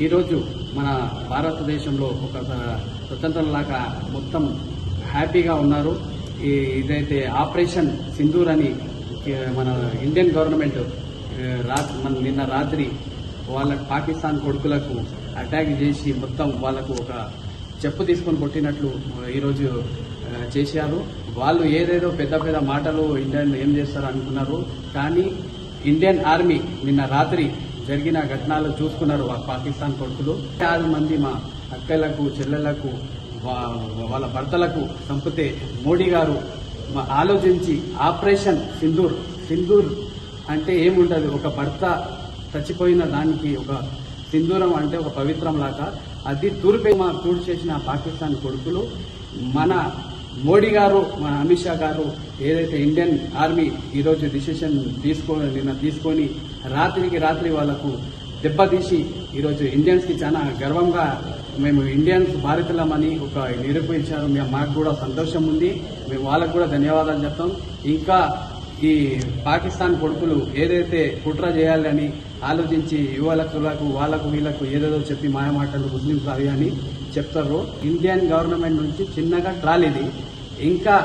ఈరోజు మన భారతదేశంలో ఒక స్వతంత్రంలాగా మొత్తం హ్యాపీగా ఉన్నారు. ఈ ఇదైతే ఆపరేషన్ సింధూర్ అని మన ఇండియన్ గవర్నమెంట్ రా- మన నిన్న రాత్రి వాళ్ళ పాకిస్తాన్ కొడుకులకు అటాక్ చేసి మొత్తం వాళ్ళకు ఒక చెప్పు తీసుకొని కొట్టినట్లు ఈరోజు చేశారు. వాళ్ళు ఏదేదో పెద్ద పెద్ద మాటలు ఇండియన్ ఏం చేస్తారు అనుకున్నారు. కానీ ఇండియన్ ఆర్మీ నిన్న రాత్రి జరిగిన ఘటనలు చూసుకున్నారు పాకిస్తాన్ కొడుకులు. ఆరు మంది మా అక్కలకు చెల్లెలకు వాళ్ళ భర్తలకు చంపితే మోడీ గారు ఆలోచించి ఆపరేషన్ సింధూర్. సింధూర్ అంటే ఏముండదు? ఒక భర్త చచ్చిపోయిన దానికి ఒక సింధూరం అంటే ఒక పవిత్రం లాగా అది తూర్పేమ కూడి చేసిన పాకిస్తాన్ కొడుకులు మన మోడీ గారు మన అమిత్ షా గారు ఏదైతే ఇండియన్ ఆర్మీ ఈరోజు డిసిషన్ తీసుకో నిన్న తీసుకొని రాత్రికి రాత్రి వాళ్ళకు దెబ్బతీసి ఈరోజు ఇండియన్స్కి చాలా గర్వంగా మేము ఇండియన్స్ బాధితులమని ఒక నిరూపించారు. మేము మాకు కూడా సంతోషం ఉంది. మేము వాళ్ళకు కూడా ధన్యవాదాలు చెప్తాం. ఇంకా ఈ పాకిస్తాన్ కొడుకులు ఏదైతే కుట్ర చేయాలని ఆలోచించి యువకులకు వాళ్ళకు వీళ్ళకు ఏదేదో చెప్పి మాయమాటలు ముస్లింస్ అవి అని చెప్తారు ఇండియన్ గవర్నమెంట్ నుంచి చిన్నగా ట్రాల్ ఇది. ఇంకా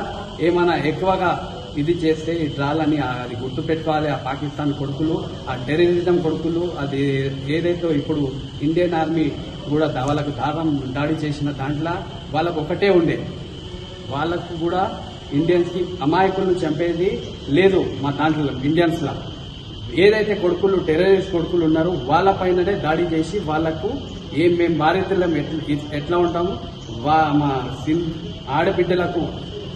ఏమైనా ఎక్కువగా ఇది చేస్తే ఈ ట్రాల్ అని అది గుర్తుపెట్టుకోవాలి ఆ పాకిస్తాన్ కొడుకులు ఆ టెర్రరిజం కొడుకులు అది ఏదైతే ఇప్పుడు ఇండియన్ ఆర్మీ కూడా వాళ్ళకు దారం దాడి చేసిన దాంట్లో వాళ్ళకు ఒకటే ఉండే. వాళ్ళకు కూడా ఇండియన్స్కి అమాయకులను చంపేది లేదు మా దాంట్లో ఇండియన్స్ లా ఏదైతే కొడుకులు టెర్రరిస్ట్ కొడుకులు ఉన్నారో వాళ్ళ పైననే దాడి చేసి వాళ్ళకు ఏం మేము భారతీయులం ఎట్లా ఉంటాము? వా మా సిన్ ఆడబిడ్డలకు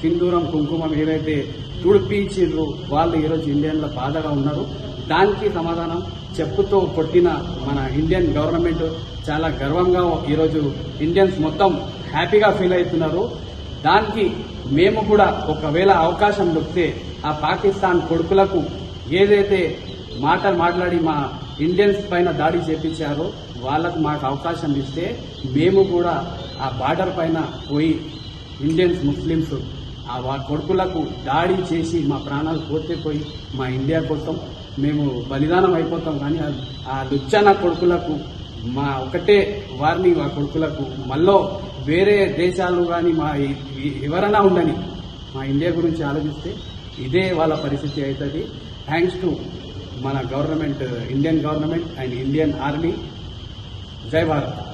సింధూరం కుంకుమం ఏవైతే తుడిపించిండ్రు వాళ్ళు ఈరోజు ఇండియన్లో బాధగా ఉన్నారు. దానికి సమాధానం చెప్పుతో కొట్టిన మన ఇండియన్ గవర్నమెంట్ చాలా గర్వంగా ఈరోజు ఇండియన్స్ మొత్తం హ్యాపీగా ఫీల్ అవుతున్నారు. దానికి మేము కూడా ఒకవేళ అవకాశం దొరికితే ఆ పాకిస్తాన్ కొడుకులకు ఏదైతే మాటలు మాట్లాడి మా ఇండియన్స్ పైన దాడి చేపించారో వాళ్ళకు మాకు అవకాశం ఇస్తే మేము కూడా ఆ బార్డర్ పైన పోయి ఇండియన్స్ ముస్లిమ్స్ ఆ వా కొడుకులకు దాడి చేసి మా ప్రాణాలు పోతే పోయి మా ఇండియా కోసం మేము బలిదానం అయిపోతాం. కానీ ఆ- ఆ లుచ్చన కొడుకులకు మా ఒకటే వారిని ఆ కొడుకులకు. మళ్ళీ వేరే దేశాలు కానీ మా ఎవరైనా ఉండని మా ఇండియా గురించి ఆలోచిస్తే ఇదే వాళ్ళ పరిస్థితి అవుతుంది. థ్యాంక్స్ టు మన government Indian government and Indian army. జై భారత్.